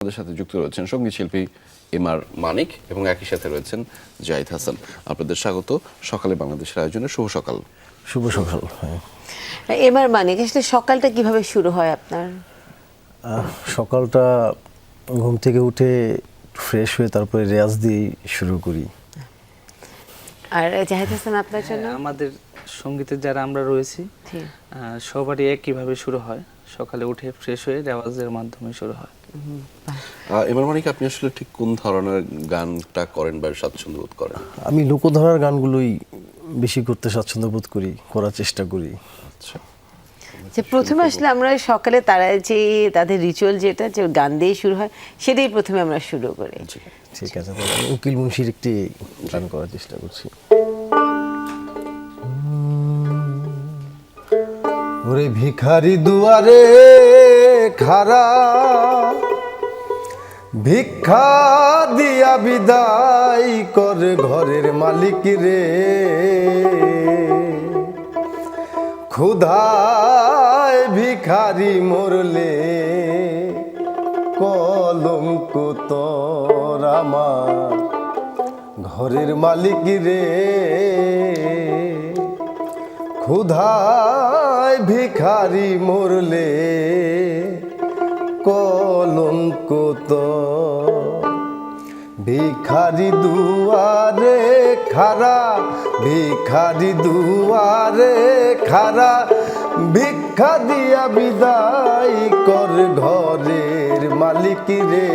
আমাদের সাথে যুক্ত রয়েছেন সংগীত শিল্পী এম আর মানিক এবং একই সাথে রয়েছেন জাহিদ হাসান। আপনাদের স্বাগত। সকালে বাংলাদেশের আয়োজনে শুভ সকাল। শুভ সকাল হ্যাঁ। এবার মানে আসলে সকালটা কীভাবে শুরু হয় আপনার? আহ, সকালটা ঘুম থেকে উঠে ফ্রেশ হয়ে তারপরে রেয়াজ দিয়ে শুরু করি। আর জাহিদ হাসান আপনার জন্য? হ্যাঁ, আমাদের সঙ্গীতের যারা আমরা রয়েছি আহ, সবারই একইভাবে শুরু হয়। সকালে উঠে ফ্রেশ হয়ে রেওয়াজের মাধ্যমে শুরু হয়। আর মানিক আপনি আসলে ঠিক কোন ধরনের গানটা করেন বা স্বাচ্ছন্দ্য বোধ করেন? আমি লোকধারার গানগুলোই বেশি করতে স্বাচ্ছন্দ্য বোধ করি করার চেষ্টা করি। আচ্ছা। যে প্রথমে আসলে আমরা সকালে তারা যে তাদের রিচুয়াল যেটা যে গান দিয়ে শুরু হয় সেটাই প্রথমে আমরা শুরু করি। ঠিক আছে উকিল মুন্সির একটি গান করার চেষ্টা করছি। ওরে ভিখারি দুয়ারে খারা, ভিক্ষা দিয়া বিদায় করে ঘরের মালিক রে। ক্ষুধায় ভিখারি মরলে কলঙ্ক তোর ঘরের মালিক রে। ক্ষুধায় ভিখারি মরলে, কলঙ্ক তোর ভিখারি দুয়ারে খারা, ভিখারি দুয়ারে খারা, ভিক্ষা দিয়া বিদায় কর ঘরের মালিক রে।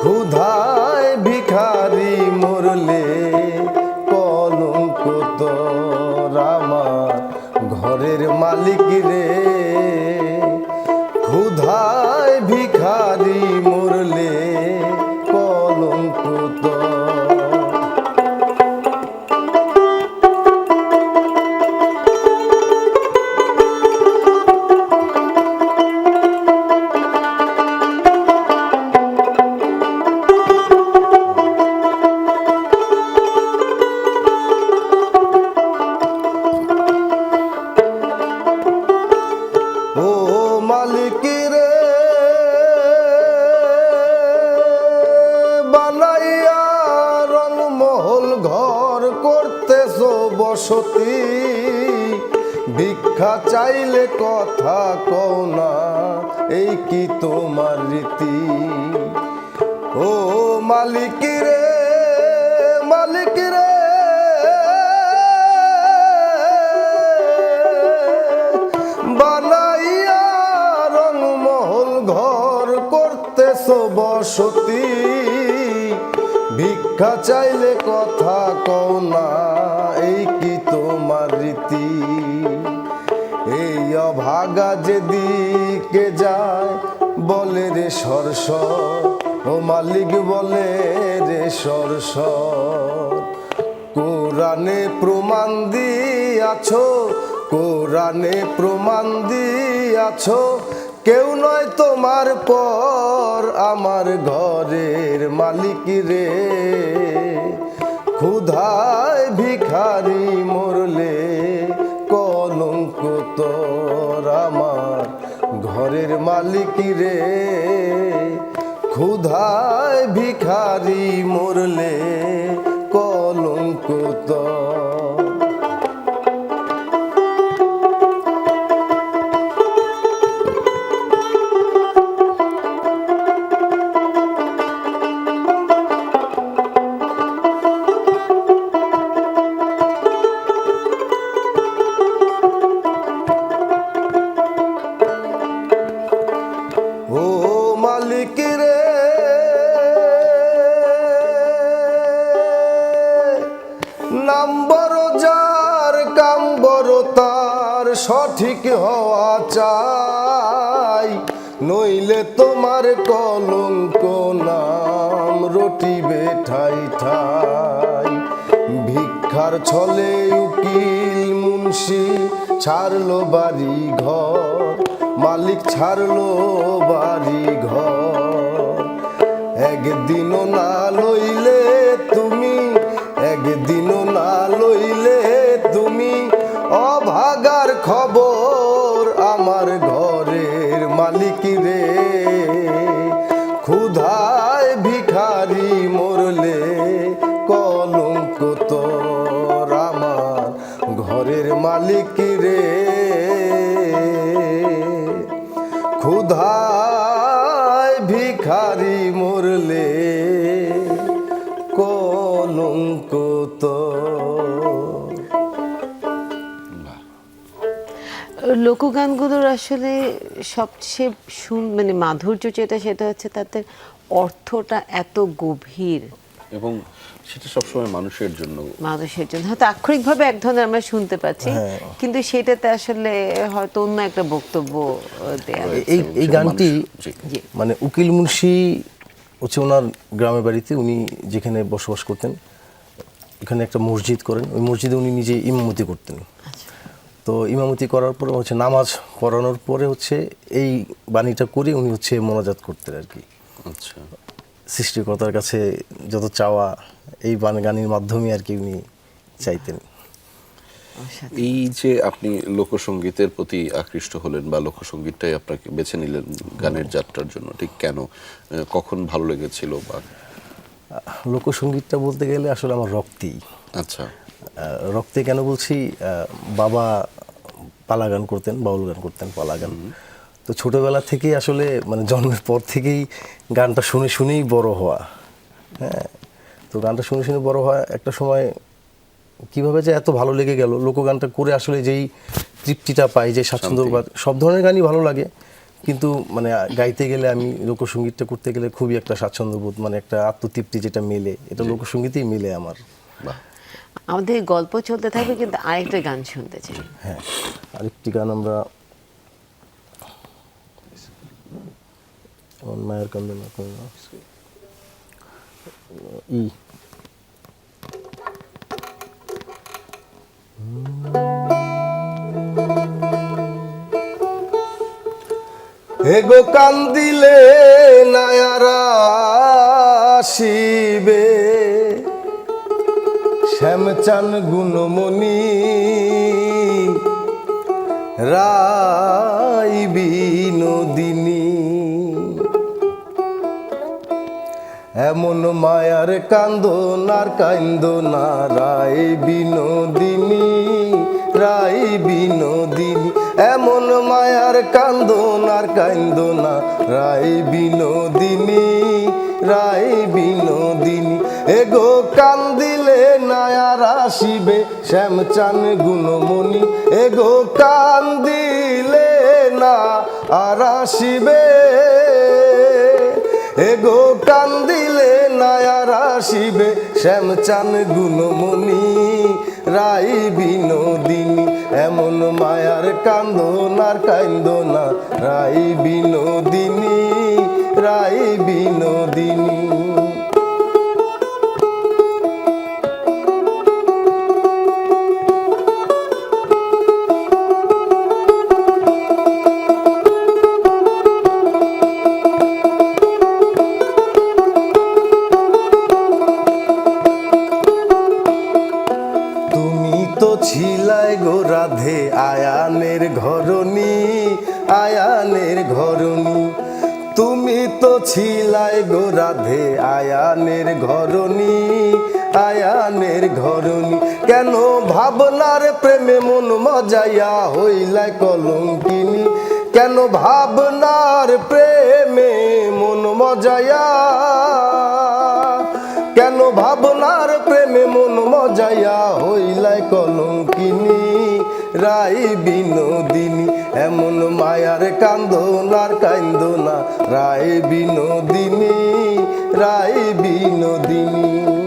ক্ষুধায় ভিখারি মরলে বসতি ভিক্ষা চাইলে কথা কও না, এই কি তোমার রীতি? ও মালিক রে মালিক রে, বানাইয়া ভিক্ষা চাইলে কথা কও না, এই কি তোমার রীতি। এই অভাগা যেদিকে যায় বলে রে সরস ও মালিক বলে রে সরস কোরআনে প্রমাণ দিয়াছো, কোরআনে প্রমাণ দিয়াছো। কেউ নয় তোমার পর আমার ঘরের মালিক রে। ক্ষুধায় ভিখারি মরলে কলঙ্ক তোর আমার ঘরের মালিক রে। ক্ষুধায় ভিখারি মরলে কলঙ্ক তোর নইলে তোমার কলঙ্ক নাম রটিবে বেঠাই ঠাই। ভিক্ষার ছলে উকিল মুন্সি ছাড়লো বাড়ি ঘর মালিক ছাড়লো বাড়ি ঘর একদিনও না লইলে লোকগানগুলোর আসলে সবচেয়ে সুন মানে মাধুর্য যেটা সেটা হচ্ছে তাদের অর্থটা এত গভীর। এবং সেটা সবসময় মানুষের জন্য। মানুষের জন্য। হয়তো আক্ষরিকভাবে এক ধরনের আমরা শুনতে পাচ্ছি হ্যাঁ। কিন্তু সেটাতে আসলে হয়তো অন্য একটা বক্তব্য এই এই গানটি মানে উকিল মুন্সি হচ্ছে ওনার গ্রামের বাড়িতে উনি যেখানে বসবাস করতেন এখানে একটা মসজিদ করেন। ওই মসজিদে উনি নিজে ইমামতি করতেন। তো ইমামতি করার পরে হচ্ছে নামাজ পড়ানোর পরে হচ্ছে এই বাণীটা করে উনি হচ্ছে মোনাজাত করতেন আর কি। আচ্ছা। সৃষ্টিকর্তার কাছে যত চাওয়া এই বান গানের মাধ্যমে আর কি উনি চাইতেন। এই যে আপনি লোকসঙ্গীতের প্রতি আকৃষ্ট হলেন বা লোকসঙ্গীতটাই আপনাকে বেছে নিলেন গানের যাত্রার জন্য ঠিক কেন? কখন ভালো লেগেছিল বা লোকসঙ্গীতটা বলতে গেলে আসলে আমার রক্তেই। আচ্ছা। রক্তে কেন বলছি বাবা পালা গান করতেন বাউল গান করতেন পালা গান তো ছোটবেলা থেকেই আসলে মানে জন্মের পর থেকেই গানটা শুনে শুনেই বড় হওয়া। হ্যাঁ তো গানটা শুনে শুনে বড় হওয়া একটা সময় কীভাবে যে এত ভালো লেগে গেল লোকগানটা করে আসলে যেই তৃপ্তিটা পাই যে স্বাচ্ছন্দ্য বা- সব ধরনের গানই ভালো লাগে। কিন্তু মানে গাইতে গেলে আমি লোকসঙ্গীতটা করতে গেলে খুবই একটা স্বাচ্ছন্দ্য বোধ মানে একটা আত্মতৃপ্তি যেটা মেলে এটা লোকসঙ্গীতেই মেলে আমার। বাহ। আমাদের গল্প চলতে থাকবে, কিন্তু আরেকটা গান শুনতে চাই। হ্যাঁ আরেকটি গান আমরা আমার মায়ের ই। এগো কান্দিলে নায়ারা শিবে। শ্যামচান গুণমণি রাই বিনোদিনী। এমন মায়ার কান্দন আর কান্দনা রায় বিনোদিনী রায় বিনোদিনী। এমন মায়ার কান্দন আর কান্দনা রায় বিনোদিনী। রায় বিনোদিনী। এগো কান্দিলে নায়ার আসিবে শ্যামচান গুণমণি। এগো কান্দিলে না আর আসিবে এগো কান্দিলে নায়ার আসিবে শ্যামচান গুণমণি। রাই বিনোদিনী এমন মায়ার কান্দন আর কান্দনা রাই বিনোদিনী রাই বিনোদিনী। মজাইয়া হইলাই কলঙ্কিনী। কেন ভাবনার প্রেমে মন মজাইয়া? কেন ভাবনার প্রেমে মন মজাইয়া হইলাই কলঙ্কিনী? রাই বিনোদিনী, এমন মায়ার কান্দনার কান্দনা। রায় বিনোদিনী রায় বিনোদিনী।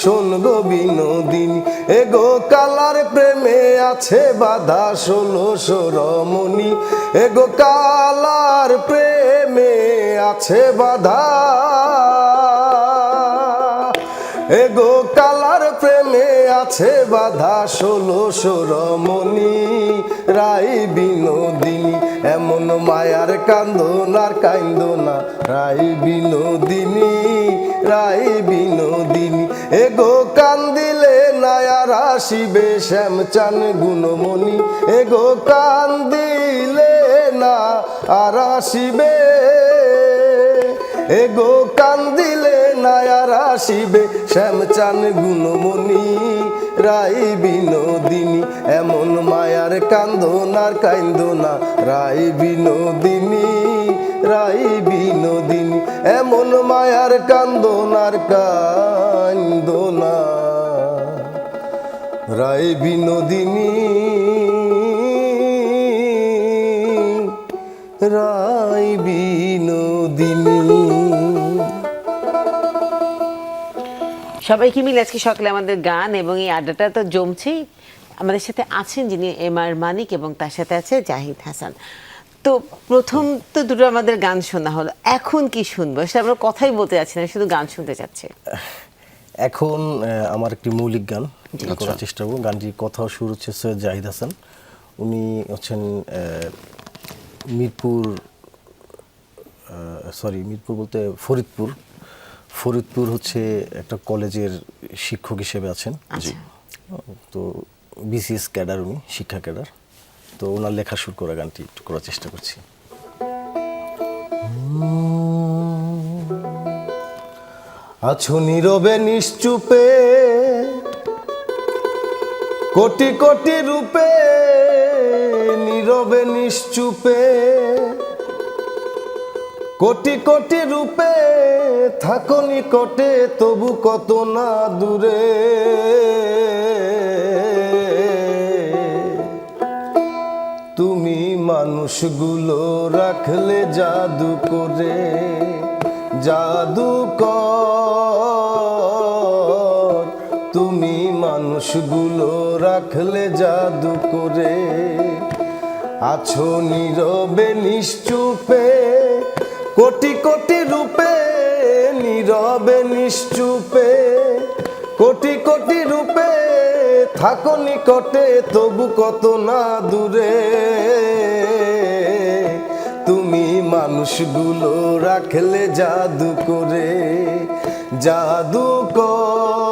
শোন গো বিনোদিনী। এগো কালার প্রেমে আছে বাধা ষোলো রমণী এগো কালার প্রেমে আছে বাধা। এগো কালার প্রেমে আছে বাধা ষোলো সরমণি। রাই বিনোদিনী, এমন মায়ার কান্দন আর কান্দনা রাই বিনোদিনী রাই বিনোদিনী। এগো কান্দিলে নায়ার আসিবে শ্যামচান গুণমণি। এগো কান্দিলে না আর আসিবে এগো কান্দিলে নায়ার আসিবে শ্যামচান গুণমণি। রাই বিনোদিনী, এমন মায়ার কান্দন আর কান্দনা রাই বিনোদিনী। রাই বিনোদিনী, এমন মায়ার কান্দন আর কান্দনা। রাই বিনোদিনী রাই বিনোদিনী। সবাইকে মিলে আজকে সকালে আমাদের গান এবং এই আড্ডাটা তো জমছেই? আমাদের সাথে আছেন যিনি এম আর মানিক এবং তার সাথে আছে জাহিদ হাসান। তো প্রথম তো দুটো আমাদের গান শোনা হলো। এখন কি শুনব? সেটা আমরা কথাই বলতে যাচ্ছি না শুধু গান শুনতে চাচ্ছে। এখন আমার একটি মৌলিক গান করার চেষ্টা করব। গানটির কথা শুরু হচ্ছে সৈয়দ জাহিদ হাসান। উনি হচ্ছেন মিরপুর সরি মিরপুর বলতে ফরিদপুর। ফরিদপুর হচ্ছে একটা কলেজের শিক্ষক হিসেবে আছেন। আচ্ছা। তো বিসিএস ক্যাডার উনি শিক্ষা ক্যাডার। তো ওনার লেখা সুর করা গানটি একটু করার চেষ্টা করছি। আছো নীরবে নিশ্চুপে, কোটি কোটি রূপে, নীরবে নিশ্চুপে, কোটি কোটি রূপে থাকো নিকটে, তবু কত না দূরে। মানুষগুলো রাখলে জাদু করে, জাদু কর। তুমি মানুষগুলো রাখলে জাদু করে, আছো নীরবে নিশ্চুপে, কোটি কোটি রূপে, নীরবে নিশ্চুপে। কোটি কোটি রূপে থাকো নিকটে, তবু কত না দূরে। মানুষগুলো রাখলে জাদু করে জাদু কর।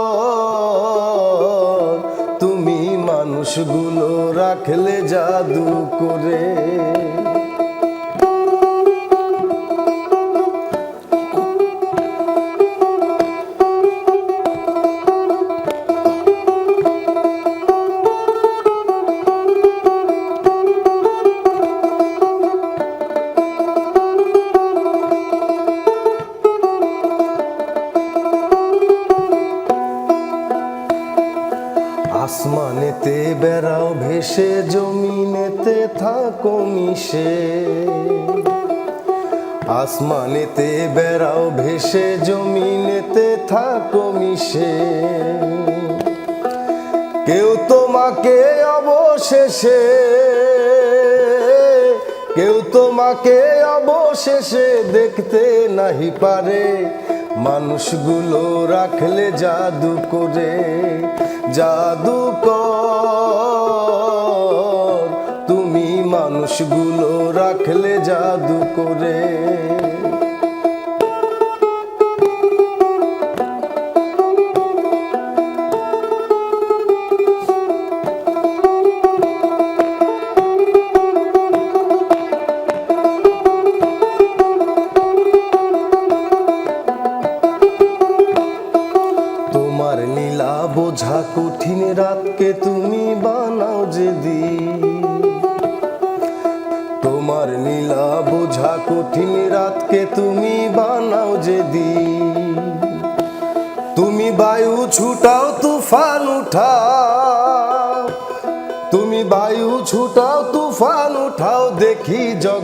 তুমি মানুষগুলো রাখলে জাদু করে। থাকো মিশে। আসমানেতে বেড়াও, ভেসে জমিনেতে থাকো মিশে। কেউ তোমাকে অবশেষে, কেউ তোমাকে অবশেষে দেখতে নাহি পারে। মানুষগুলো রাখলে জাদু করে, জাদু কর মানুষগুলো রাখলে জাদু করে। তোমার নীলা বোঝা কঠিন রাতকে তুমি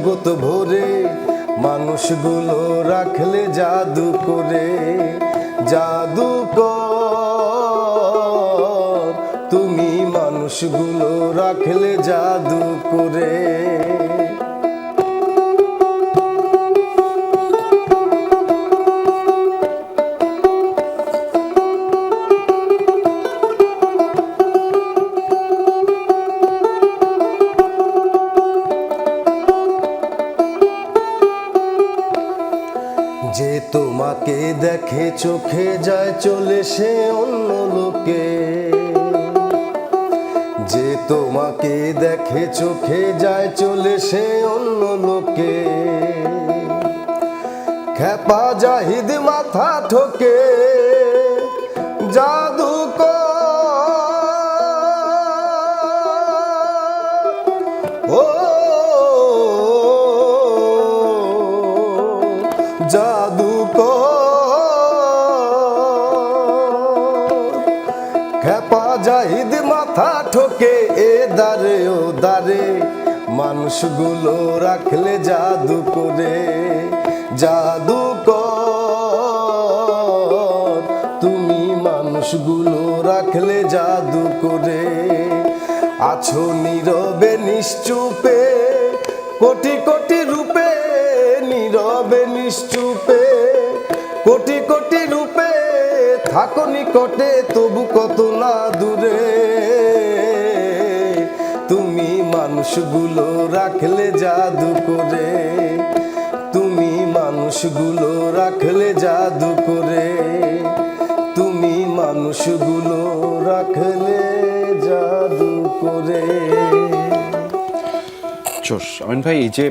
জগৎ ভরে মানুষগুলো রাখলে জাদু করে। জাদু তুমি মানুষগুলো রাখলে জাদু করে। সে অন্য লোকে। যে তোমাকে দেখে চোখে যায় চলে সে অন্য লোকে। খেপা জাহিদ মাথা ঠোকে। ঠোকে এ দারে ও দারে মানুষগুলো রাখলে জাদু করে। জাদু কর, তুমি মানুষগুলো রাখলে জাদু করে। আছো নীরবে নিশ্চুপে, কোটি কোটি রূপে নীরবে নিশ্চুপে। কোটি কোটি রূপে থাকো নিকটে, তবু কত না দূরে। মানুষগুলো রাখলে জাদু করে। তুমি মানুষগুলো রাখলে জাদু করে। তুমি মানুষগুলো রাখলে জাদু করে। চোস আমিন ভাই, এই যে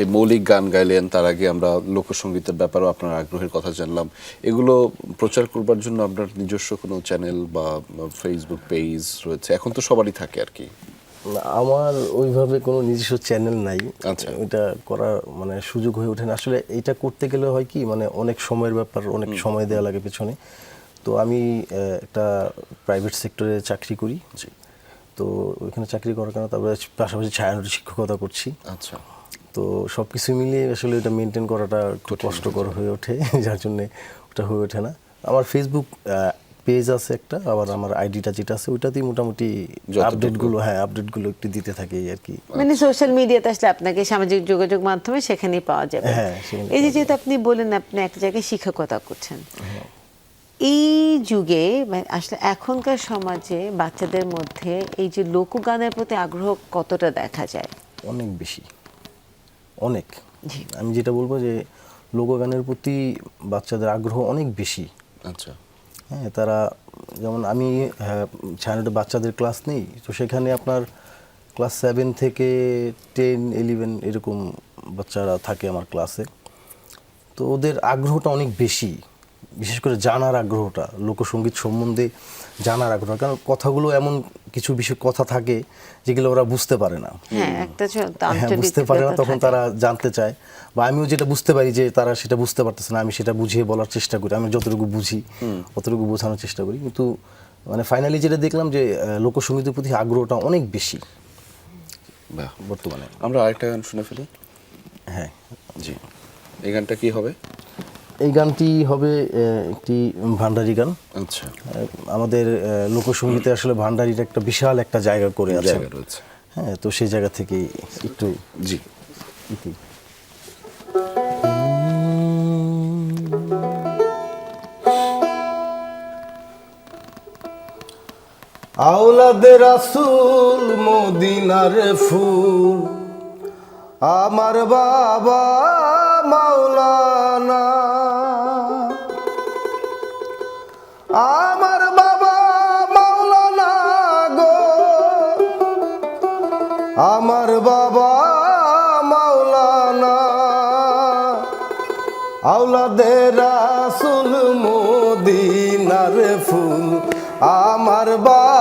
এই মৌলিক গান গাইলেন, তার আগে আমরা লোকসঙ্গীতের ব্যাপারেও আপনার আগ্রহের কথা জানলাম। এগুলো প্রচার করবার জন্য আপনার নিজস্ব কোনো চ্যানেল বা ফেসবুক পেজ রয়েছে? এখন তো সবারই থাকে আর কি। আমার ওইভাবে কোনো নিজস্ব চ্যানেল নাই। আচ্ছা। এটা করার মানে সুযোগ হয়ে ওঠে না আসলে এটা করতে গেলে হয় কি মানে অনেক সময়ের ব্যাপার অনেক সময় দেওয়া লাগে পেছনে। তো আমি একটা প্রাইভেট সেক্টরে চাকরি করি। তো ওইখানে চাকরি করার কারণে তারপরে পাশাপাশি ছায়ানট শিক্ষকতা করছি। আচ্ছা। তো সব কিছু মিলিয়ে আসলে এটা মেনটেন করাটা একটু কষ্টকর হয়ে ওঠে যার জন্যে ওটা হয়ে ওঠে না। আমার ফেসবুক পেজ আছে একটা আবার আমার আইডিটা যেটা আছে ওইটাতেই মোটামুটি। আপডেটগুলো হ্যাঁ আপডেটগুলো একটু দিতে থাকে আর কি। মানে সোশ্যাল মিডিয়াতে আসলে আপনাকে সামাজিক যোগাযোগ মাধ্যমে সেখানেই পাওয়া যাবে। হ্যাঁ, সেখানে এই যে যেহেতু আপনি বলেন আপনি এক জায়গায় শিক্ষকতা করছেন এই যুগে মানে আসলে এখনকার সমাজে বাচ্চাদের মধ্যে এই যে লোকগানের প্রতি আগ্রহ কতটা দেখা যায়? অনেক বেশি। অনেক। আমি যেটা বলব যে লোকগানের প্রতি বাচ্চাদের আগ্রহ অনেক বেশি। আচ্ছা। হ্যাঁ তারা যেমন আমি হ্যাঁ, ছায়ানটে বাচ্চাদের ক্লাস নেই তো সেখানে আপনার ক্লাস সেভেন থেকে টেন ইলেভেন এরকম বাচ্চারা থাকে আমার ক্লাসে তো ওদের আগ্রহটা অনেক বেশি বিশেষ করে জানার আগ্রহটা লোকসঙ্গীত সম্বন্ধে জানার আগ্রহ কারণ কথাগুলো এমন কিছু বিষয় কথা থাকে যেগুলো ওরা বুঝতে পারে না। হ্যাঁ হ্যাঁ বুঝতে পারে না তখন তারা জানতে চায়। বা আমিও যেটা বুঝতে পারি যে তারা সেটা বুঝতে পারতেছে না আমি সেটা বুঝিয়ে বলার চেষ্টা করি আমি যতটুকু বুঝি অতটুকু বোঝানোর চেষ্টা করি। কিন্তু মানে ফাইনালি যেটা দেখলাম যে লোকসঙ্গীতের প্রতি আগ্রহটা অনেক বেশি। বর্তমানে। আমরা আরেকটা গান শুনে ফেলি। হ্যাঁ জি। এই গানটা কি হবে? এই গানটি হবে একটি ভান্ডারি গান। আচ্ছা। আমাদের লোকসঙ্গীতে আসলে ভান্ডারির একটা বিশাল একটা জায়গা করে আছে। হ্যাঁ তো সেই জায়গা থেকে একটু জি। আওলাদের রাসূল মদিনার ফুল আমার বাবা মাওলানা। আমার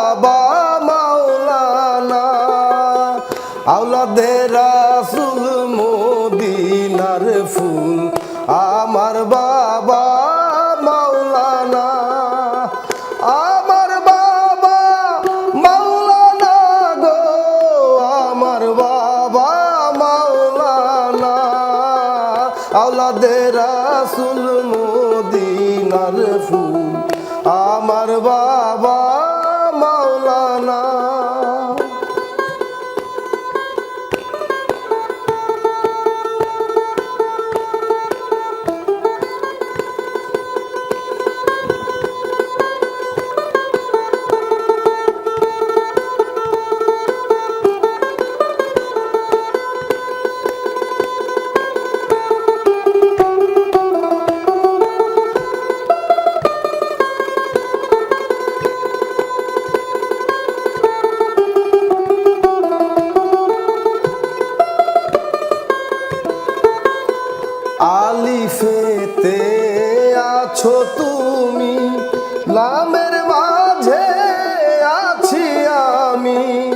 আমি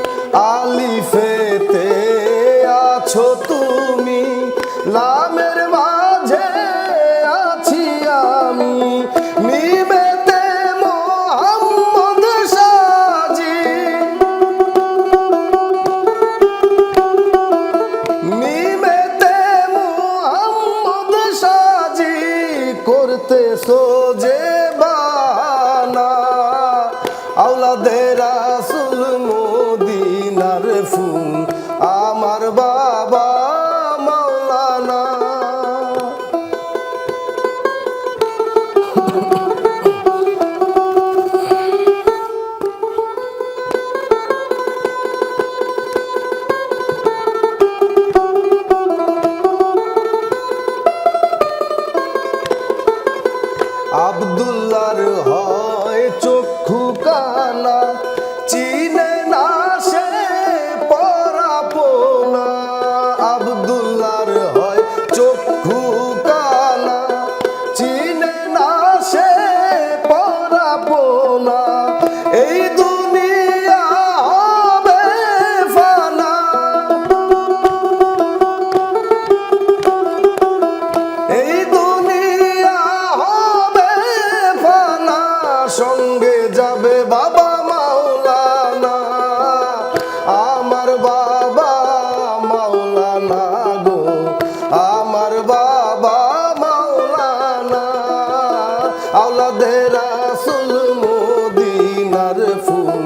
আওলাদের রাসুল মদিনার ফুল,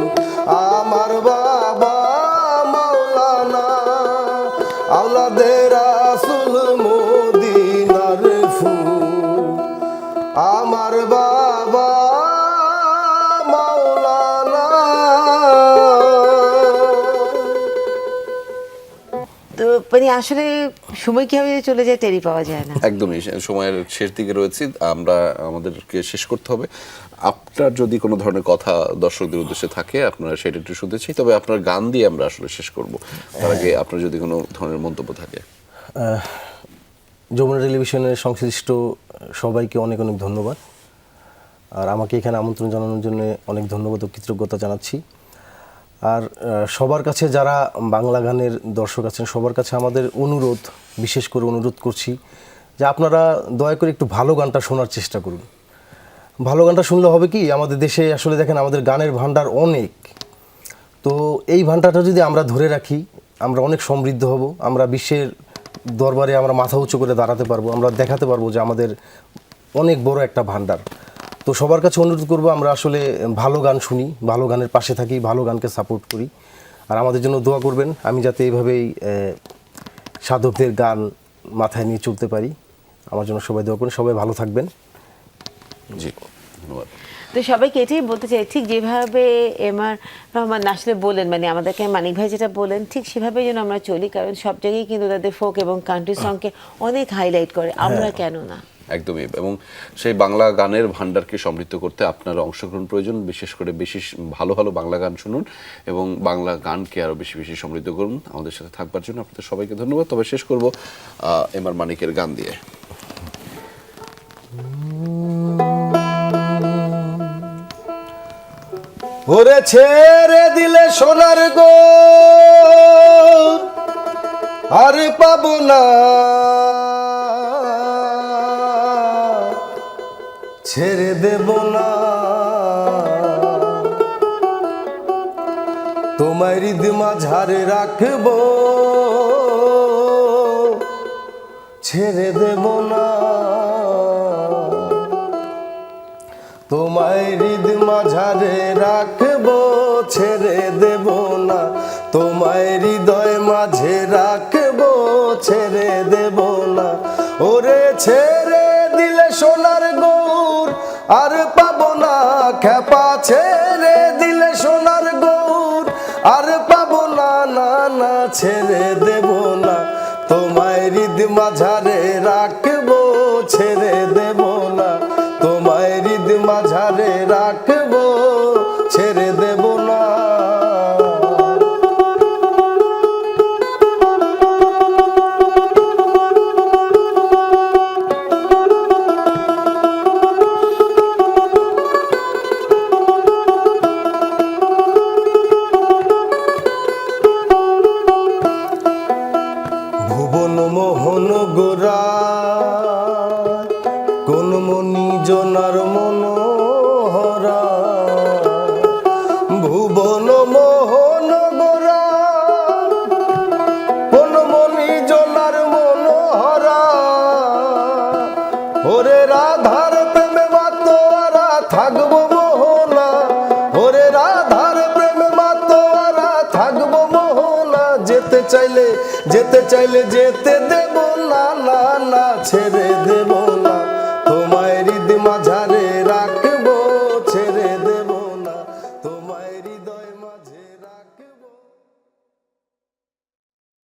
আমার বাবা মাওলানা। আওলাদের রাসুল মদিনার ফুল, আমার বাবা মাওলানা। তো মানে আসলে সময় কীভাবে যে চলে যায় টেরি পাওয়া যায় না। একদমই সময়ের শেষ দিকে রয়েছি আমরা আমাদেরকে শেষ করতে হবে। আপনার যদি কোনো ধরনের কথা দর্শকদের উদ্দেশ্যে থাকে আপনারা সেটা একটু শুনতে চাই তবে আপনার গান দিয়ে আমরা আসলে শেষ করব। তার আগে আপনার যদি কোনো ধরনের মন্তব্য থাকে। যমুনা টেলিভিশনের সংশ্লিষ্ট সবাইকে অনেক অনেক ধন্যবাদ। আর আমাকে এখানে আমন্ত্রণ জানানোর জন্য অনেক ধন্যবাদ ও কৃতজ্ঞতা জানাচ্ছি। আর সবার কাছে যারা বাংলা গানের দর্শক আছেন, সবার কাছে আমাদের অনুরোধ, বিশেষ করে অনুরোধ করছি যে আপনারা দয়া করে একটু ভালো গানটা শোনার চেষ্টা করুন। ভালো গানটা শুনলে হবে কি, আমাদের দেশে আসলে দেখেন আমাদের গানের ভান্ডার অনেক। তো এই ভান্ডারটা যদি আমরা ধরে রাখি, আমরা অনেক সমৃদ্ধ হব, আমরা বিশ্বের দরবারে আমরা মাথা উঁচু করে দাঁড়াতে পারব, আমরা দেখাতে পারব যে আমাদের অনেক বড় একটা ভান্ডার তো সবার কাছে অনুরোধ করব আমরা আসলে ভালো গান শুনি ভালো গানের পাশে থাকি ভালো গানকে সাপোর্ট করি। আর আমাদের জন্য দোয়া করবেন আমি যাতে এইভাবেই সাধকদের গান মাথায় নিয়ে চলতে পারি। আমার জন্য সবাই দোয়া করেন সবাই ভালো থাকবেন। জি ধন্যবাদ। তো সবাইকে এটাই বলতে চাই ঠিক যেভাবে এম আর রহমান আসলে বলেন মানে আমাদেরকে মানিক ভাই যেটা বলেন ঠিক সেভাবে যেন আমরা চলি কারণ সব জায়গায় কিন্তু তাদের ফোক এবং কান্ট্রি সংকে অনেক হাইলাইট করে। আমরা কেন না? একদমই। এবং সেই বাংলা গানের ভান্ডারকে সমৃদ্ধ করতে আপনার অংশগ্রহণ প্রয়োজন, বিশেষ করে বেশি ভালো ভালো বাংলা গান শুনুন এবং বাংলা গানকে আরও বেশি বেশি সমৃদ্ধ করুন। আমাদের সাথে থাকবার জন্য আপনাদের সবাইকে ধন্যবাদ। তবে শেষ করব এম আর মানিকের গান দিয়ে। ওরে ছেড়ে দিলে সোনার গো, আর পাবো না। ছেড়ে দেব না। তোমার হৃদ মাঝারে রাখব। ছেড়ে দেব না। তোমায় হৃদ মাঝারে রাখব, ছেড়ে দেব না। তোমায় হৃদয় মাঝে রাখব, ছেড়ে দেব হৃদ